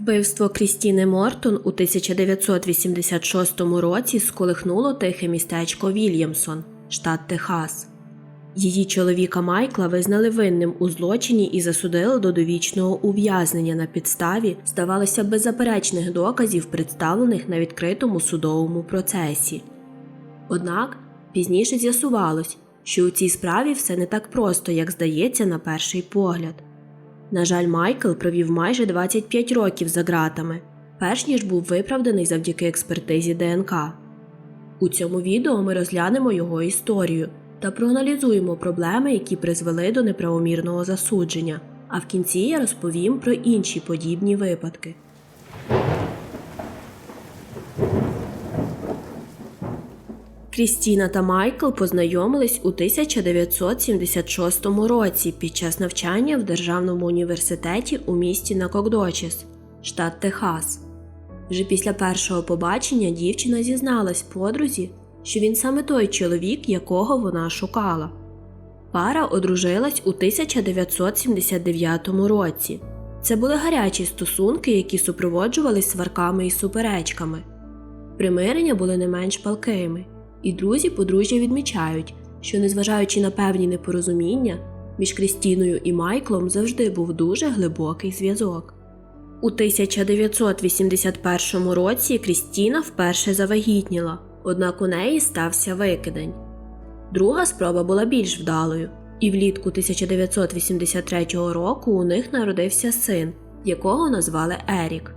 Вбивство Крістіни Мортон у 1986 році сколихнуло тихе містечко Вільямсон, штат Техас. Її чоловіка Майкла визнали винним у злочині і засудили до довічного ув'язнення на підставі, здавалося, беззаперечних доказів, представлених на відкритому судовому процесі. Однак пізніше з'ясувалось, що у цій справі все не так просто, як здається на перший погляд. На жаль, Майкл провів майже 25 років за ґратами, перш ніж був виправданий завдяки експертизі ДНК. У цьому відео ми розглянемо його історію та проаналізуємо проблеми, які призвели до неправомірного засудження. А в кінці я розповім про інші подібні випадки. Крістіна та Майкл познайомились у 1976 році під час навчання в Державному університеті у місті Накокдочіс, штат Техас. Вже після першого побачення дівчина зізналась подрузі, що він саме той чоловік, якого вона шукала. Пара одружилась у 1979 році. Це були гарячі стосунки, які супроводжувались сварками і суперечками. Примирення були не менш палкими, і друзі подружжя відмічають, що, незважаючи на певні непорозуміння, між Крістіною і Майклом завжди був дуже глибокий зв'язок. У 1981 році Крістіна вперше завагітніла, однак у неї стався викидень. Друга спроба була більш вдалою, і влітку 1983 року у них народився син, якого назвали Ерік.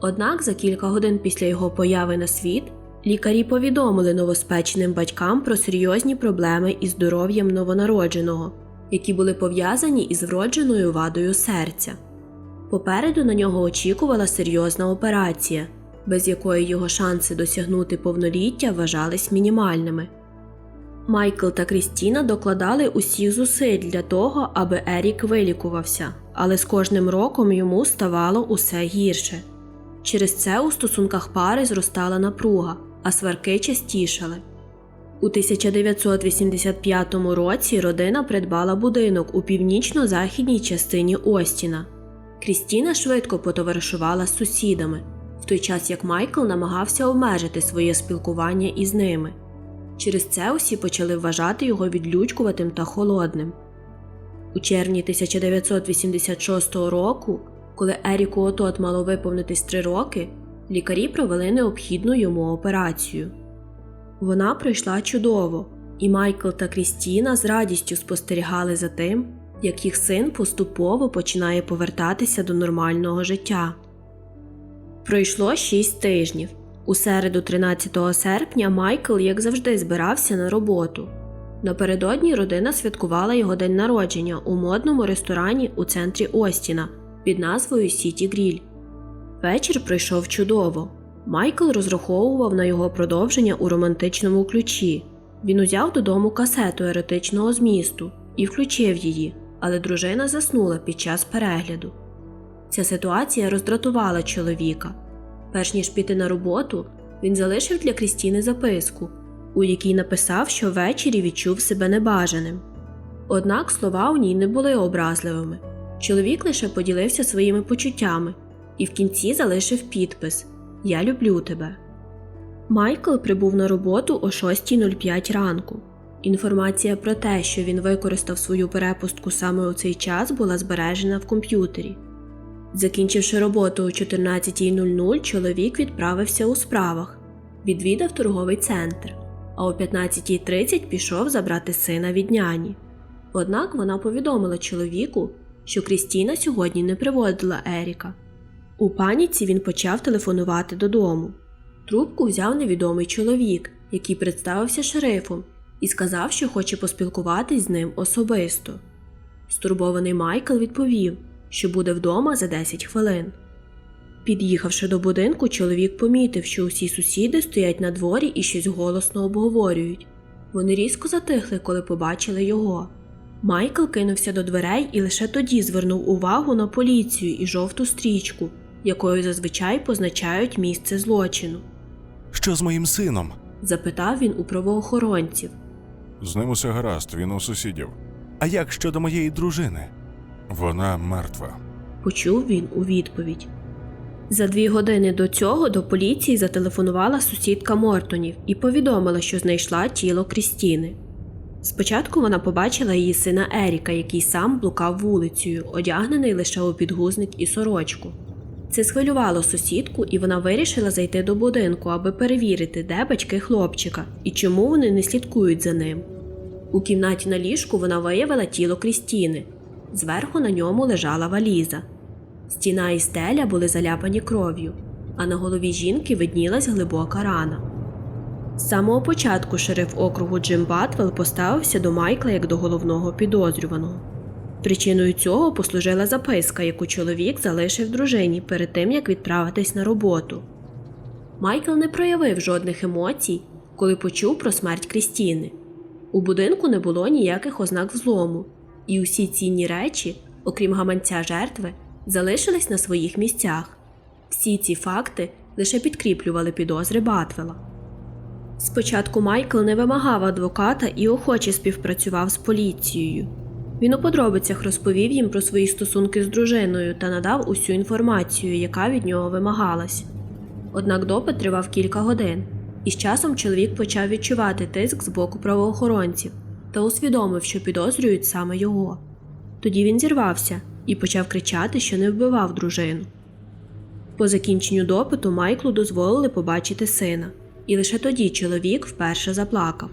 Однак за кілька годин після його появи на світ лікарі повідомили новоспеченим батькам про серйозні проблеми із здоров'ям новонародженого, які були пов'язані із вродженою вадою серця. Попереду на нього очікувала серйозна операція, без якої його шанси досягнути повноліття вважались мінімальними. Майкл та Крістіна докладали усіх зусиль для того, аби Ерік вилікувався, але з кожним роком йому ставало усе гірше. Через це у стосунках пари зростала напруга, а сварки частішали. У 1985 році родина придбала будинок у північно-західній частині Остіна. Крістіна швидко потоваришувала з сусідами, в той час як Майкл намагався обмежити своє спілкування із ними. Через це усі почали вважати його відлючкуватим та холодним. У червні 1986 року, коли Еріку Отот мало виповнитись три роки, лікарі провели необхідну йому операцію. Вона пройшла чудово, і Майкл та Крістіна з радістю спостерігали за тим, як їх син поступово починає повертатися до нормального життя. Пройшло шість тижнів. У середу, 13 серпня, Майкл, як завжди, збирався на роботу. Напередодні родина святкувала його день народження у модному ресторані у центрі Остіна під назвою Сіті Гріль. Вечір пройшов чудово. Майкл розраховував на його продовження у романтичному ключі. Він узяв додому касету еротичного змісту і включив її, але дружина заснула під час перегляду. Ця ситуація роздратувала чоловіка. Перш ніж піти на роботу, він залишив для Крістіни записку, у якій написав, що ввечері відчув себе небажаним. Однак слова у ній не були образливими. Чоловік лише поділився своїми почуттями і в кінці залишив підпис Я люблю тебе. Майкл прибув на роботу о 6.05 ранку. Інформація про те, що він використав свою перепустку саме у цей час, була збережена в комп'ютері. Закінчивши роботу о 14.00, чоловік відправився у справах, відвідав торговий центр, а о 15.30 пішов забрати сина від няні. Однак вона повідомила чоловіку, що Крістіна сьогодні не приводила Еріка. У паніці він почав телефонувати додому. Трубку взяв невідомий чоловік, який представився шерифом, і сказав, що хоче поспілкуватись з ним особисто. Стурбований Майкл відповів, що буде вдома за 10 хвилин. Під'їхавши до будинку, чоловік помітив, що усі сусіди стоять на дворі і щось голосно обговорюють. Вони різко затихли, коли побачили його. Майкл кинувся до дверей і лише тоді звернув увагу на поліцію і жовту стрічку, якою зазвичай позначають місце злочину. Що з моїм сином? Запитав він у правоохоронців. З ним усе гаразд, він у сусідів. А як щодо моєї дружини? Вона мертва. Почув він у відповідь. За дві години до цього до поліції зателефонувала сусідка Мортонів і повідомила, що знайшла тіло Крістіни. Спочатку вона побачила її сина Еріка, який сам блукав вулицею, одягнений лише у підгузник і сорочку. Це схвилювало сусідку, і вона вирішила зайти до будинку, аби перевірити, де батьки хлопчика і чому вони не слідкують за ним. У кімнаті на ліжку вона виявила тіло Крістіни. Зверху на ньому лежала валіза. Стіна і стеля були заляпані кров'ю, а на голові жінки виднілась глибока рана. З самого початку шериф округу Джим Батвелл поставився до Майкла як до головного підозрюваного. Причиною цього послужила записка, яку чоловік залишив дружині перед тим, як відправитись на роботу. Майкл не проявив жодних емоцій, коли почув про смерть Крістіни. У будинку не було ніяких ознак взлому, і усі цінні речі, окрім гаманця жертви, залишились на своїх місцях. Всі ці факти лише підкріплювали підозри Батвела. Спочатку Майкл не вимагав адвоката і охоче співпрацював з поліцією. Він у подробицях розповів їм про свої стосунки з дружиною та надав усю інформацію, яка від нього вимагалась. Однак допит тривав кілька годин, і з часом чоловік почав відчувати тиск з боку правоохоронців та усвідомив, що підозрюють саме його. Тоді він зірвався і почав кричати, що не вбивав дружину. По закінченню допиту Майклу дозволили побачити сина, і лише тоді чоловік вперше заплакав.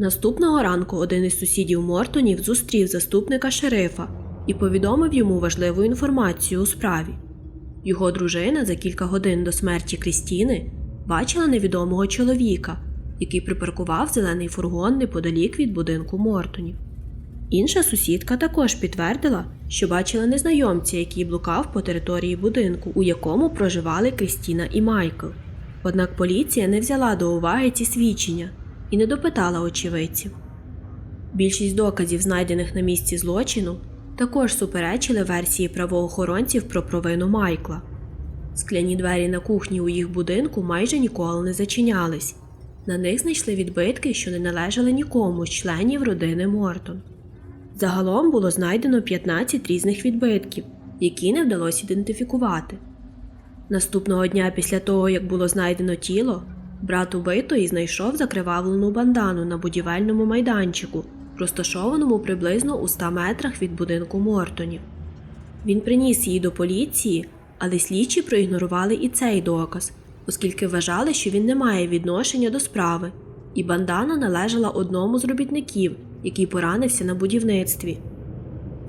Наступного ранку один із сусідів Мортонів зустрів заступника шерифа і повідомив йому важливу інформацію у справі. Його дружина за кілька годин до смерті Крістіни бачила невідомого чоловіка, який припаркував зелений фургон неподалік від будинку Мортонів. Інша сусідка також підтвердила, що бачила незнайомця, який блукав по території будинку, у якому проживали Крістіна і Майкл. Однак поліція не взяла до уваги ці свідчення і не допитала очевидців. Більшість доказів, знайдених на місці злочину, також суперечили версії правоохоронців про провину Майкла. Скляні двері на кухні у їх будинку майже ніколи не зачинялись. На них знайшли відбитки, що не належали нікому з членів родини Мортон. Загалом було знайдено 15 різних відбитків, які не вдалося ідентифікувати. Наступного дня після того, як було знайдено тіло, брат убитої знайшов закривавлену бандану на будівельному майданчику, розташованому приблизно у 100 метрах від будинку Мортонів. Він приніс її до поліції, але слідчі проігнорували і цей доказ, оскільки вважали, що він не має відношення до справи, і бандана належала одному з робітників, який поранився на будівництві.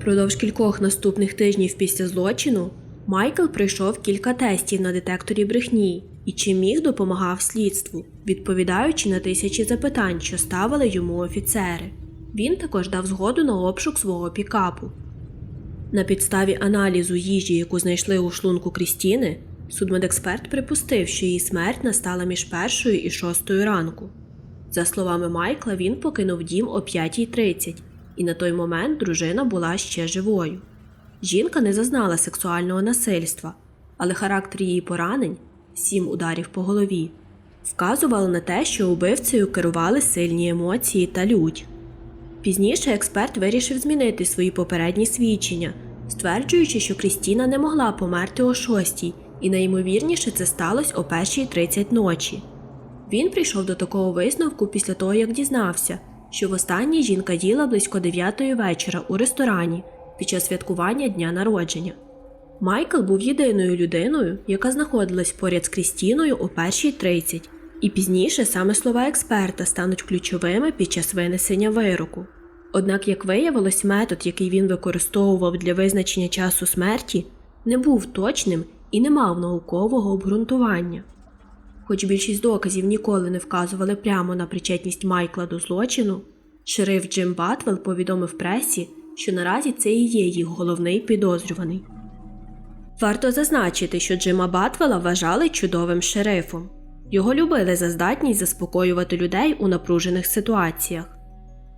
Продовж кількох наступних тижнів після злочину Майкл пройшов кілька тестів на детекторі брехні і чим міг допомагав слідству, відповідаючи на тисячі запитань, що ставили йому офіцери. Він також дав згоду на обшук свого пікапу. На підставі аналізу їжі, яку знайшли у шлунку Крістіни, судмедексперт припустив, що її смерть настала між першою і шостою ранку. За словами Майкла, він покинув дім о 5.30, і на той момент дружина була ще живою. Жінка не зазнала сексуального насильства, але характер її поранень сім ударів по голові вказували на те, що убивцею керували сильні емоції та лють. Пізніше експерт вирішив змінити свої попередні свідчення, стверджуючи, що Крістіна не могла померти о 6 і найімовірніше це сталося о 1.30 ночі. Він прийшов до такого висновку після того, як дізнався, що востаннє жінка їла близько 9 вечора у ресторані під час святкування дня народження. Майкл був єдиною людиною, яка знаходилась поряд з Крістіною о 1.30, і пізніше саме слова експерта стануть ключовими під час винесення вироку. Однак, як виявилось, метод, який він використовував для визначення часу смерті, не був точним і не мав наукового обґрунтування. Хоч більшість доказів ніколи не вказували прямо на причетність Майкла до злочину, шериф Джим Батвелл повідомив пресі, що наразі це і є їх головний підозрюваний. Варто зазначити, що Джима Батвела вважали чудовим шерифом. Його любили за здатність заспокоювати людей у напружених ситуаціях.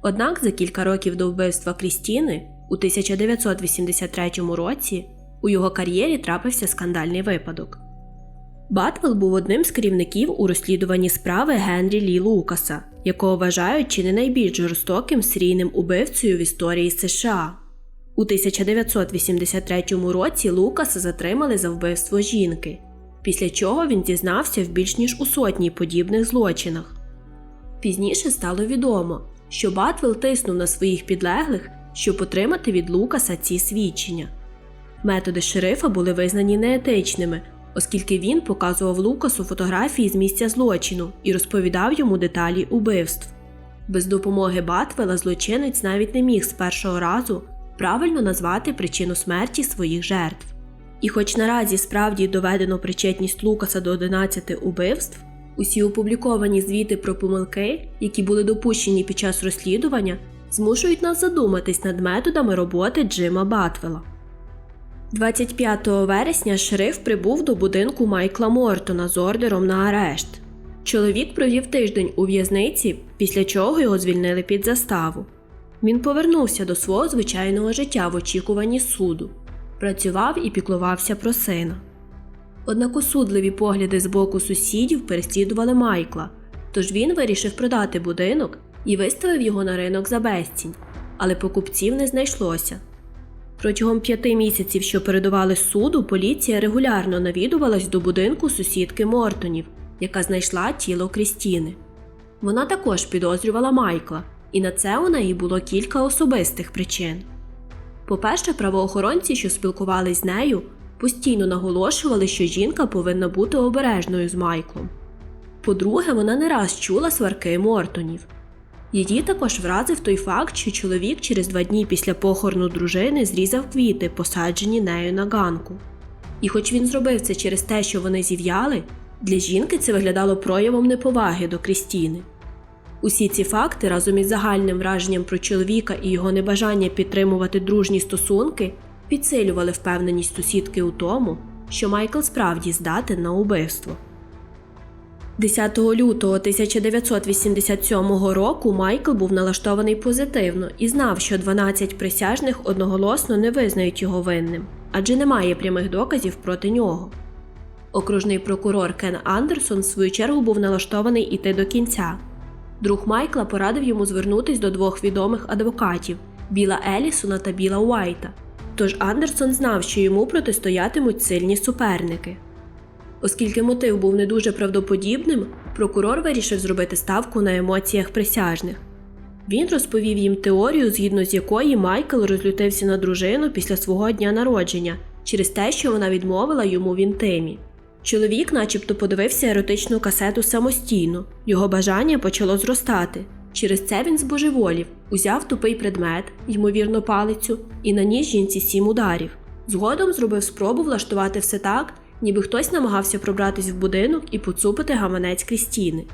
Однак за кілька років до вбивства Крістіни у 1983 році у його кар'єрі трапився скандальний випадок. Батвел був одним з керівників у розслідуванні справи Генрі Лі Лукаса, якого вважають чи не найбільш жорстоким серійним убивцею в історії США. У 1983 році Лукаса затримали за вбивство жінки, після чого він дізнався в більш ніж у сотні подібних злочинах. Пізніше стало відомо, що Батвел тиснув на своїх підлеглих, щоб отримати від Лукаса ці свідчення. Методи шерифа були визнані неетичними, оскільки він показував Лукасу фотографії з місця злочину і розповідав йому деталі убивств. Без допомоги Батвела злочинець навіть не міг з першого разу правильно назвати причину смерті своїх жертв. І хоч наразі справді доведено причетність Лукаса до 11 убивств, усі опубліковані звіти про помилки, які були допущені під час розслідування, змушують нас задуматись над методами роботи Джима Батвела. 25 вересня шериф прибув до будинку Майкла Мортона з ордером на арешт. Чоловік провів тиждень у в'язниці, після чого його звільнили під заставу. Він повернувся до свого звичайного життя в очікуванні суду, працював і піклувався про сина. Однак осудливі погляди з боку сусідів переслідували Майкла, тож він вирішив продати будинок і виставив його на ринок за безцінь, але покупців не знайшлося. Протягом п'яти місяців, що передували суду, поліція регулярно навідувалась до будинку сусідки Мортонів, яка знайшла тіло Крістіни. Вона також підозрювала Майкла, і на це у неї було кілька особистих причин. По-перше, правоохоронці, що спілкувались з нею, постійно наголошували, що жінка повинна бути обережною з Майклом. По-друге, вона не раз чула сварки Мортонів. Її також вразив той факт, що чоловік через два дні після похорону дружини зрізав квіти, посаджені нею на ганку. І хоч він зробив це через те, що вони зів'яли, для жінки це виглядало проявом неповаги до Крістіни. Усі ці факти разом із загальним враженням про чоловіка і його небажання підтримувати дружні стосунки підсилювали впевненість сусідки у тому, що Майкл справді здатен на убивство. 10 лютого 1987 року Майкл був налаштований позитивно і знав, що 12 присяжних одноголосно не визнають його винним, адже немає прямих доказів проти нього. Окружний прокурор Кен Андерсон, в свою чергу, був налаштований іти до кінця. Друг Майкла порадив йому звернутись до двох відомих адвокатів Біла Елісона та Біла Уайта. Тож Андерсон знав, що йому протистоятимуть сильні суперники. Оскільки мотив був не дуже правдоподібним, прокурор вирішив зробити ставку на емоціях присяжних. Він розповів їм теорію, згідно з якої Майкл розлютився на дружину після свого дня народження через те, що вона відмовила йому в інтимі. Чоловік, начебто, подивився еротичну касету самостійно, його бажання почало зростати. Через це він збожеволів, узяв тупий предмет, ймовірно, палицю, і наніс жінці сім ударів. Згодом зробив спробу влаштувати все так, ніби хтось намагався пробратись в будинок і поцупити гаманець Крістіни.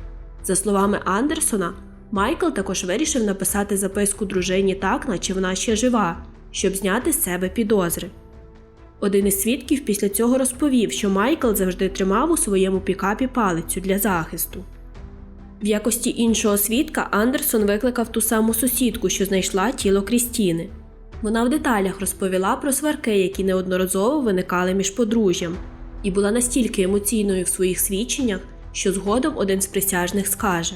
За словами Андерсона, Майкл також вирішив написати записку дружині так, наче вона ще жива, щоб зняти з себе підозри. Один із свідків після цього розповів, що Майкл завжди тримав у своєму пікапі палицю для захисту. В якості іншого свідка Андерсон викликав ту саму сусідку, що знайшла тіло Крістіни. Вона в деталях розповіла про сварки, які неодноразово виникали між подружжям, і була настільки емоційною в своїх свідченнях, що згодом один з присяжних скаже.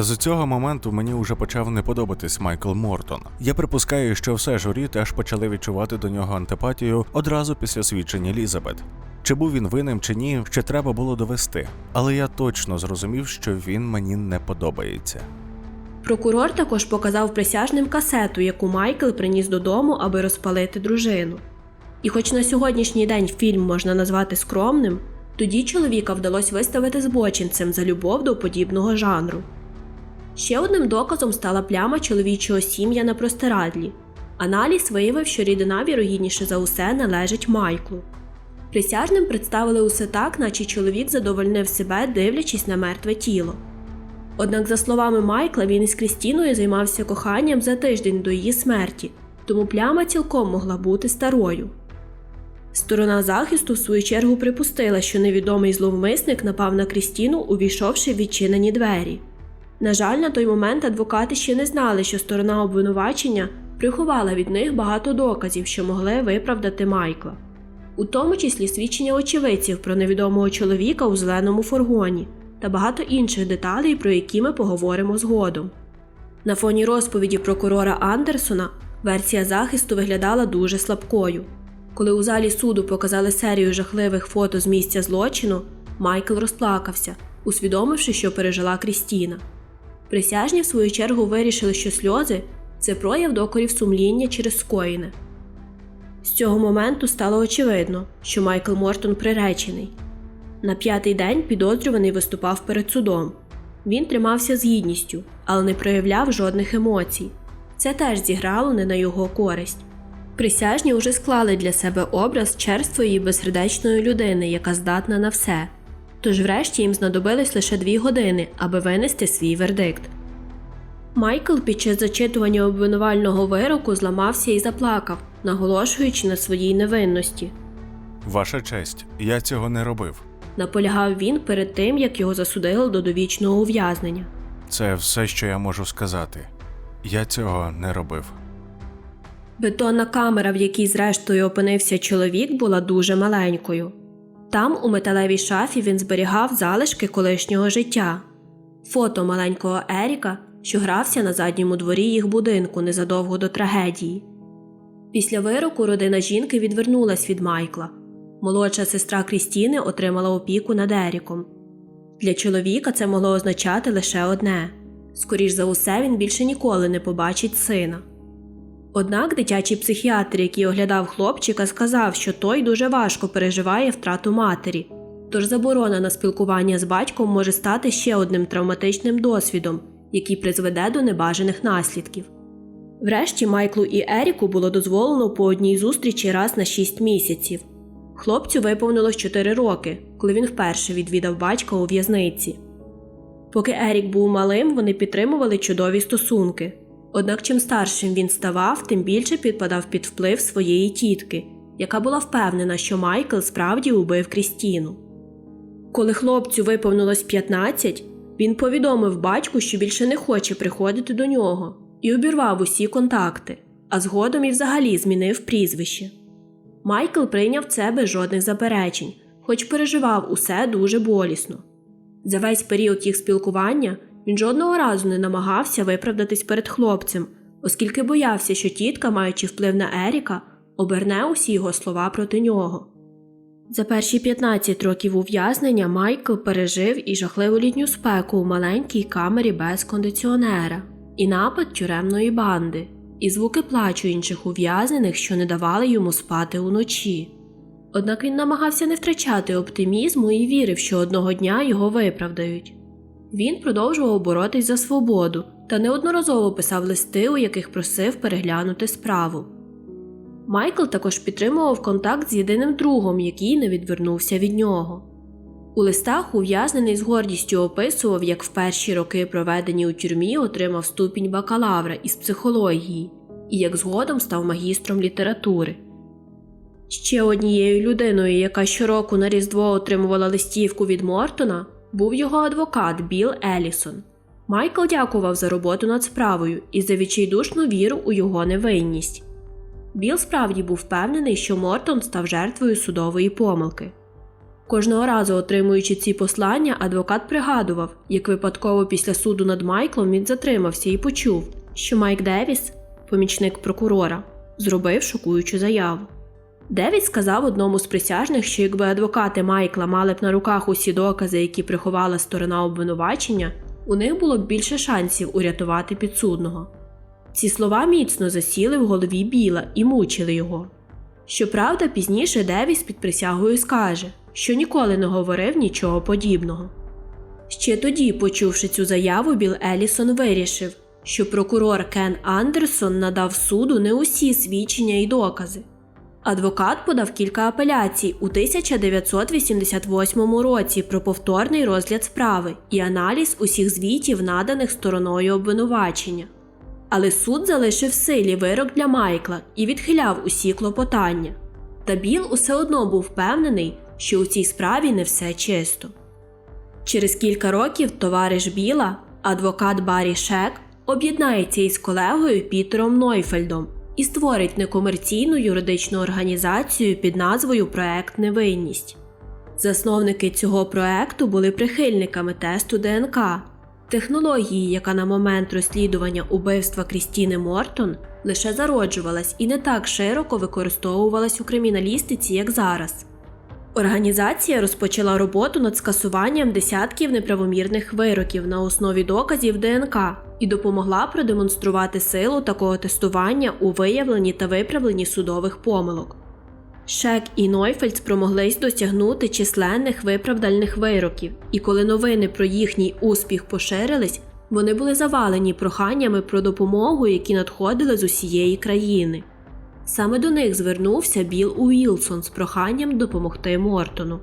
З цього моменту мені вже почав не подобатись Майкл Мортон. Я припускаю, що все журі теж почали відчувати до нього антипатію одразу після свідчення Елізабет. Чи був він винним чи ні, ще треба було довести. Але я точно зрозумів, що він мені не подобається. Прокурор також показав присяжним касету, яку Майкл приніс додому, аби розпалити дружину. І хоч на сьогоднішній день фільм можна назвати скромним, тоді чоловіка вдалося виставити збочинцем за любов до подібного жанру. Ще одним доказом стала пляма чоловічого сім'я на простирадлі. Аналіз виявив, що рідина вірогідніше за усе належить Майклу. Присяжним представили усе так, наче чоловік задовольнив себе, дивлячись на мертве тіло. Однак, за словами Майкла, він із Крістіною займався коханням за тиждень до її смерті, тому пляма цілком могла бути старою. Сторона захисту, в свою чергу, припустила, що невідомий зловмисник напав на Крістіну, увійшовши в відчинені двері. На жаль, на той момент адвокати ще не знали, що сторона обвинувачення приховала від них багато доказів, що могли виправдати Майкла, у тому числі свідчення очевидців про невідомого чоловіка у зеленому фургоні та багато інших деталей, про які ми поговоримо згодом. На фоні розповіді прокурора Андерсона Версія захисту виглядала дуже слабкою. Коли у залі суду показали серію жахливих фото з місця злочину, Майкл розплакався, усвідомивши, що пережила Крістіна. Присяжні, в свою чергу, вирішили, що сльози це прояв докорів сумління через скоєне. З цього моменту стало очевидно, що Майкл Мортон приречений. На п'ятий день підозрюваний виступав перед судом. Він тримався з гідністю, але не проявляв жодних емоцій. Це теж зіграло не на його користь. Присяжні вже склали для себе образ черствої і безсердечної людини, яка здатна на все. Тож врешті їм знадобилось лише дві години, аби винести свій вердикт. Майкл під час зачитування обвинувального вироку зламався і заплакав, наголошуючи на своїй невинності. Ваша честь, я цього не робив. Наполягав він перед тим, як його засудили до довічного ув'язнення. Це все, що я можу сказати. Я цього не робив. Бетонна камера, в якій зрештою опинився чоловік, була дуже маленькою. Там, у металевій шафі, він зберігав залишки колишнього життя, фото маленького Еріка, що грався на задньому дворі їх будинку незадовго до трагедії. Після вироку родина жінки відвернулась від Майкла. Молодша сестра Крістіни отримала опіку над Еріком. Для чоловіка це могло означати лише одне скоріш за усе, він більше ніколи не побачить сина. Однак дитячий психіатр, який оглядав хлопчика, сказав, що той дуже важко переживає втрату матері, тож заборона на спілкування з батьком може стати ще одним травматичним досвідом, який призведе до небажаних наслідків. Врешті Майклу і Еріку було дозволено по одній зустрічі раз на 6 місяців. Хлопцю виповнилось 4 роки, коли він вперше відвідав батька у в'язниці. Поки Ерік був малим, вони підтримували чудові стосунки. Однак чим старшим він ставав, тим більше підпадав під вплив своєї тітки, яка була впевнена, що Майкл справді убив Крістіну. Коли хлопцю виповнилось 15, він повідомив батьку, що більше не хоче приходити до нього, і обірвав усі контакти, а згодом і взагалі змінив прізвище. Майкл прийняв це без жодних заперечень, хоч переживав усе дуже болісно. За весь період їх спілкування він жодного разу не намагався виправдатись перед хлопцем, оскільки боявся, що тітка, маючи вплив на Еріка, оберне усі його слова проти нього. За перші 15 років ув'язнення Майкл пережив і жахливу літню спеку у маленькій камері без кондиціонера, і напад тюремної банди, і звуки плачу інших ув'язнених, що не давали йому спати уночі. Однак він намагався не втрачати оптимізму і вірив, що одного дня його виправдають. Він продовжував боротись за свободу та неодноразово писав листи, у яких просив переглянути справу. Майкл також підтримував контакт з єдиним другом, який не відвернувся від нього. У листах ув'язнений з гордістю описував, як в перші роки, проведені у тюрмі, отримав ступінь бакалавра із психології і як згодом став магістром літератури. Ще однією людиною, яка щороку на Різдво отримувала листівку від Мортона, був його адвокат Біл Елісон. Майкл дякував за роботу над справою і за відчайдушну віру у його невинність. Біл справді був впевнений, що Мортон став жертвою судової помилки. Кожного разу, отримуючи ці послання, адвокат пригадував, як випадково після суду над Майклом він затримався і почув, що Майк Девіс, помічник прокурора, зробив шокуючу заяву. Девіс сказав одному з присяжних, що якби адвокати Майкла мали б на руках усі докази, які приховала сторона обвинувачення, у них було б більше шансів урятувати підсудного. Ці слова міцно засіли в голові Біла і мучили його. Щоправда, пізніше Девіс під присягою скаже, що ніколи не говорив нічого подібного. Ще тоді, почувши цю заяву, Біл Елісон вирішив, що прокурор Кен Андерсон надав суду не усі свідчення і докази. Адвокат подав кілька апеляцій у 1988 році про повторний розгляд справи і аналіз усіх звітів, наданих стороною обвинувачення. Але суд залишив силі вирок для Майкла і відхиляв усі клопотання. Та Біл усе одно був впевнений, що у цій справі не все чисто. Через кілька років товариш Біла, адвокат Баррі Шек, об'єднається із колегою Пітером Нойфельдом і створить некомерційну юридичну організацію під назвою Проект Невинність. Засновники цього проекту були прихильниками тесту ДНК, Технології, яка на момент розслідування убивства Крістіни Мортон лише зароджувалась і не так широко використовувалась у криміналістиці, як зараз. Організація розпочала роботу над скасуванням десятків неправомірних вироків на основі доказів ДНК і допомогла продемонструвати силу такого тестування у виявленні та виправленні судових помилок. Шек і Нойфельд спромоглись досягнути численних виправдальних вироків, і коли новини про їхній успіх поширились, вони були завалені проханнями про допомогу, які надходили з усієї країни. Саме до них звернувся Біл Уілсон з проханням допомогти Мортону.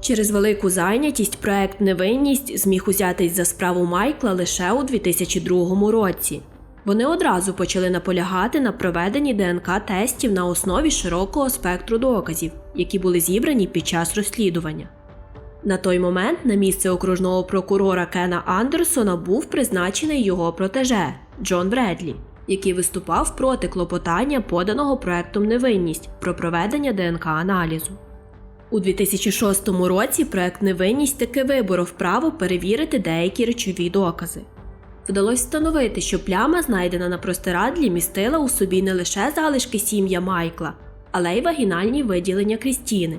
Через велику зайнятість проект Невинність зміг узятись за справу Майкла лише у 2002 році. Вони одразу почали наполягати на проведенні ДНК-тестів на основі широкого спектру доказів, які були зібрані під час розслідування. На той момент на місце окружного прокурора Кена Андерсона був призначений його протеже Джон Бредлі, який виступав проти клопотання, поданого проектом Невинність про проведення ДНК-аналізу. У 2006 році проект Невинність таки виборов право перевірити деякі речові докази. Вдалося встановити, що пляма, знайдена на простирадлі, містила у собі не лише залишки сім'я Майкла, але й вагінальні виділення Крістіни.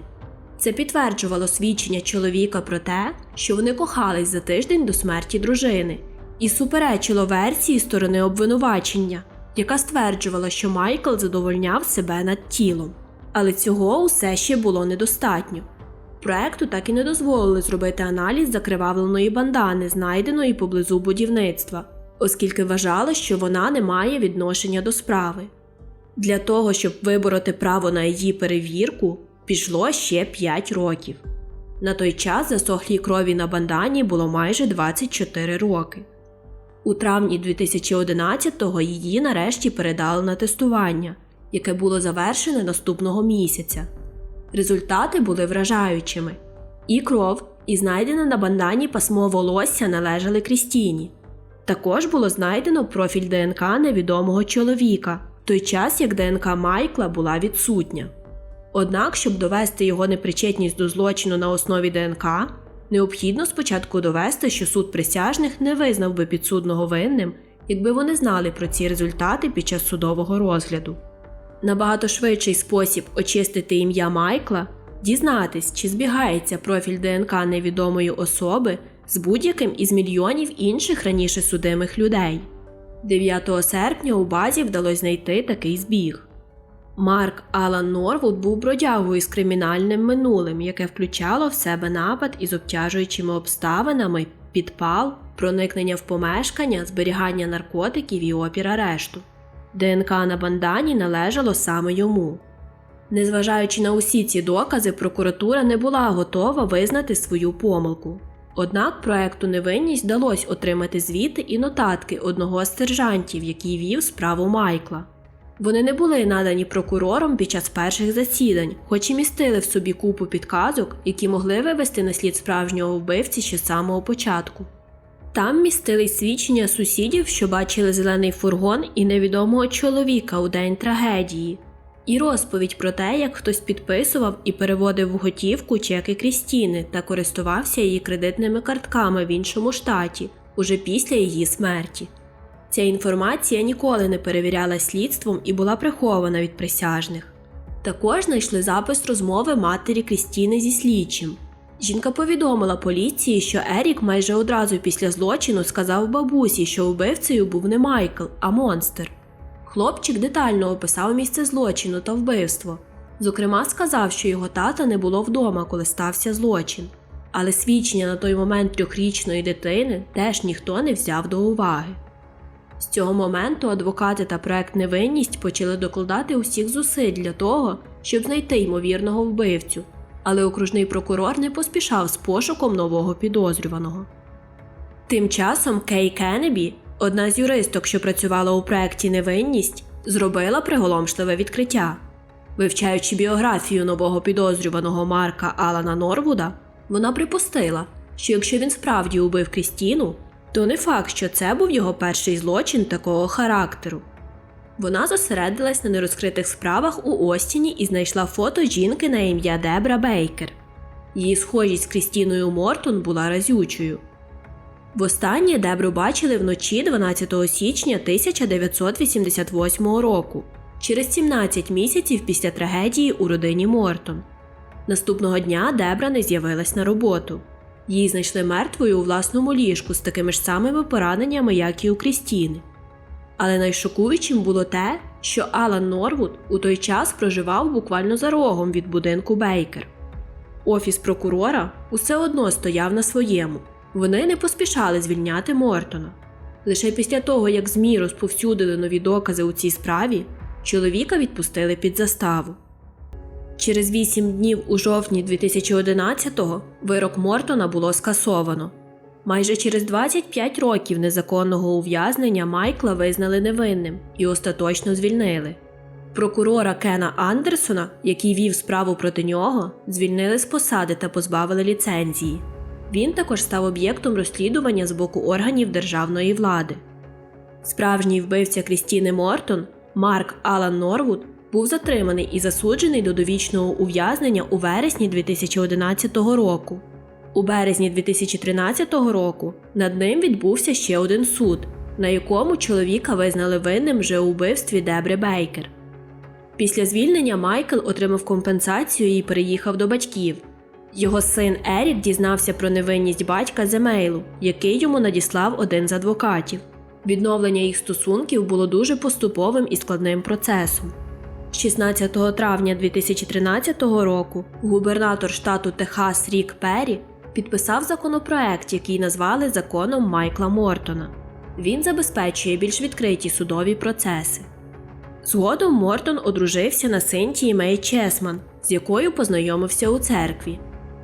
Це підтверджувало свідчення чоловіка про те, що вони кохались за тиждень до смерті дружини, і суперечило версії сторони обвинувачення, яка стверджувала, що Майкл задовольняв себе над тілом. Але цього усе ще було недостатньо. Проекту так і не дозволили зробити аналіз закривавленої бандани, знайденої поблизу будівництва, оскільки вважали, що вона не має відношення до справи. Для того, щоб вибороти право на її перевірку, пішло ще 5 років. На той час засохлій крові на бандані було майже 24 роки. У травні 2011-го її нарешті передали на тестування, яке було завершене наступного місяця. Результати були вражаючими. І кров, і знайдене на бандані пасмо волосся належали Крістіні. Також було знайдено профіль ДНК невідомого чоловіка, в той час як ДНК Майкла була відсутня. Однак, щоб довести його непричетність до злочину на основі ДНК, необхідно спочатку довести, що суд присяжних не визнав би підсудного винним, якби вони знали про ці результати під час судового розгляду. Набагато швидший спосіб очистити ім'я Майкла дізнатись, чи збігається профіль ДНК невідомої особи з будь-яким із мільйонів інших раніше судимих людей. 9 серпня у базі вдалося знайти такий збіг. Марк Алан Норвуд був бродягою з кримінальним минулим, яке включало в себе напад із обтяжуючими обставинами, підпал, проникнення в помешкання, зберігання наркотиків і опір арешту. ДНК на бандані належало саме йому. Незважаючи на усі ці докази, прокуратура не була готова визнати свою помилку. Однак проекту невинність вдалося отримати звіти і нотатки одного з сержантів, який вів справу Майкла. Вони не були надані прокурором під час перших засідань, хоч і містили в собі купу підказок, які могли вивести на слід справжнього вбивці ще з самого початку. Там містились свідчення сусідів, що бачили зелений фургон і невідомого чоловіка у день трагедії, і розповідь про те, як хтось підписував і переводив в готівку чеки Крістіни та користувався її кредитними картками в іншому штаті уже після її смерті. Ця інформація ніколи не перевірялась слідством і була прихована від присяжних. Також знайшли запис розмови матері Крістіни зі слідчим. Жінка повідомила поліції, що Ерік майже одразу після злочину сказав бабусі, що вбивцею був не Майкл, а монстр. Хлопчик детально описав місце злочину та вбивство. Зокрема, сказав, що його тата не було вдома, коли стався злочин. Але свідчення на той момент трьохрічної дитини теж ніхто не взяв до уваги. З цього моменту адвокати та проект невинність почали докладати усіх зусиль для того, щоб знайти ймовірного вбивцю, але окружний прокурор не поспішав з пошуком нового підозрюваного. Тим часом Кей Кеннебі, одна з юристок, що працювала у проекті Невинність, зробила приголомшливе відкриття. Вивчаючи біографію нового підозрюваного Марка Алана Норвуда, вона припустила, що якщо він справді убив Крістіну, то не факт, що це був його перший злочин такого характеру. Вона зосередилась на нерозкритих справах у Остіні і знайшла фото жінки на ім'я Дебра Бейкер. Її схожість з Крістіною Мортон була разючою. Востаннє Дебру бачили вночі 12 січня 1988 року, через 17 місяців після трагедії у родині Мортон. Наступного дня Дебра не з'явилась на роботу. Її знайшли мертвою у власному ліжку з такими ж самими пораненнями, як і у Крістіни. Але найшокуючим було те, що Алан Норвуд у той час проживав буквально за рогом від будинку Бейкер. Офіс прокурора усе одно стояв на своєму. Вони не поспішали звільняти Мортона. Лише після того, як ЗМІ розповсюдили нові докази у цій справі, чоловіка відпустили під заставу. Через вісім днів у жовтні 2011-го вирок Мортона було скасовано. Майже через 25 років незаконного ув'язнення Майкла визнали невинним і остаточно звільнили. Прокурора Кена Андерсона, який вів справу проти нього, звільнили з посади та позбавили ліцензії. Він також став об'єктом розслідування з боку органів державної влади. Справжній вбивця Крістіни Мортон, Марк Алан Норвуд, був затриманий і засуджений до довічного ув'язнення у вересні 2011 року. У березні 2013 року над ним відбувся ще один суд, на якому чоловіка визнали винним вже у вбивстві Дебри Бейкер. Після звільнення Майкл отримав компенсацію і переїхав до батьків. Його син Ерік дізнався про невинність батька з емейлу, який йому надіслав один з адвокатів. Відновлення їх стосунків було дуже поступовим і складним процесом. 16 травня 2013 року губернатор штату Техас Рік Перрі підписав законопроект, який назвали законом Майкла Мортона. Він забезпечує більш відкриті судові процеси. Згодом Мортон одружився на Синтії Мей Чесман, з якою познайомився у церкві.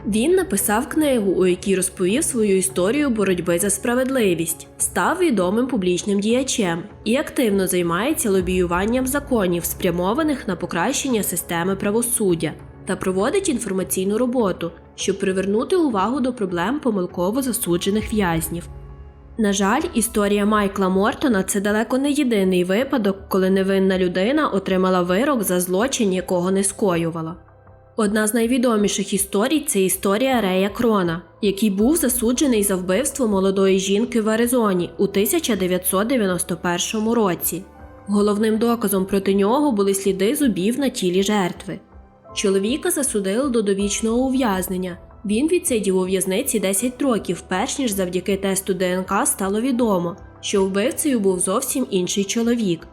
Він написав книгу, у якій розповів свою історію боротьби за справедливість, став відомим публічним діячем і активно займається лобіюванням законів, спрямованих на покращення системи правосуддя, та проводить інформаційну роботу, щоб привернути увагу до проблем помилково засуджених в'язнів. На жаль, історія Майкла Мортона це далеко не єдиний випадок, коли невинна людина отримала вирок за злочин, якого не скоювала. Одна з найвідоміших історій це історія Рея Крона, який був засуджений за вбивство молодої жінки в Аризоні у 1991 році. Головним доказом проти нього були сліди зубів на тілі жертви. Чоловіка засудили до довічного ув'язнення. Він відсидів у в'язниці 10 років, перш ніж завдяки тесту ДНК стало відомо, що вбивцею був зовсім інший чоловік.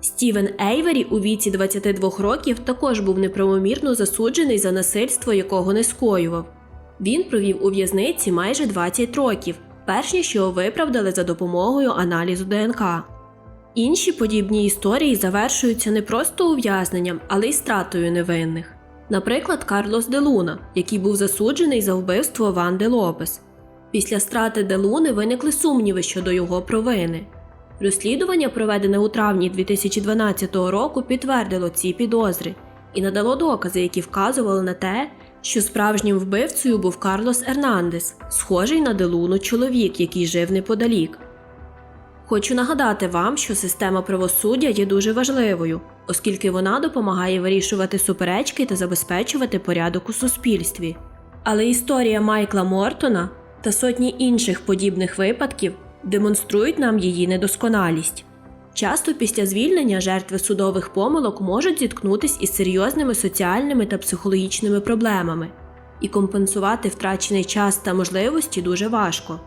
Стівен Ейвері у віці 22 років також був неправомірно засуджений за насильство, якого не скоював. Він провів у в'язниці майже 20 років, перш ніж його виправдали за допомогою аналізу ДНК. Інші подібні історії завершуються не просто ув'язненням, але й стратою невинних. Наприклад, Карлос Делуна, який був засуджений за вбивство Ванди Лопес. Після страти Делуни виникли сумніви щодо його провини. Розслідування, проведене у травні 2012 року, підтвердило ці підозри і надало докази, які вказували на те, що справжнім вбивцею був Карлос Ернандес, схожий на Делуну чоловік, який жив неподалік. Хочу нагадати вам, що система правосуддя є дуже важливою, оскільки вона допомагає вирішувати суперечки та забезпечувати порядок у суспільстві. Але історія Майкла Мортона та сотні інших подібних випадків демонструють нам її недосконалість. Часто після звільнення жертви судових помилок можуть зіткнутися із серйозними соціальними та психологічними проблемами, і компенсувати втрачений час та можливості дуже важко.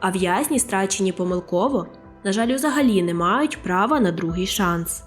А в'язні, страчені помилково, на жаль, взагалі не мають права на другий шанс.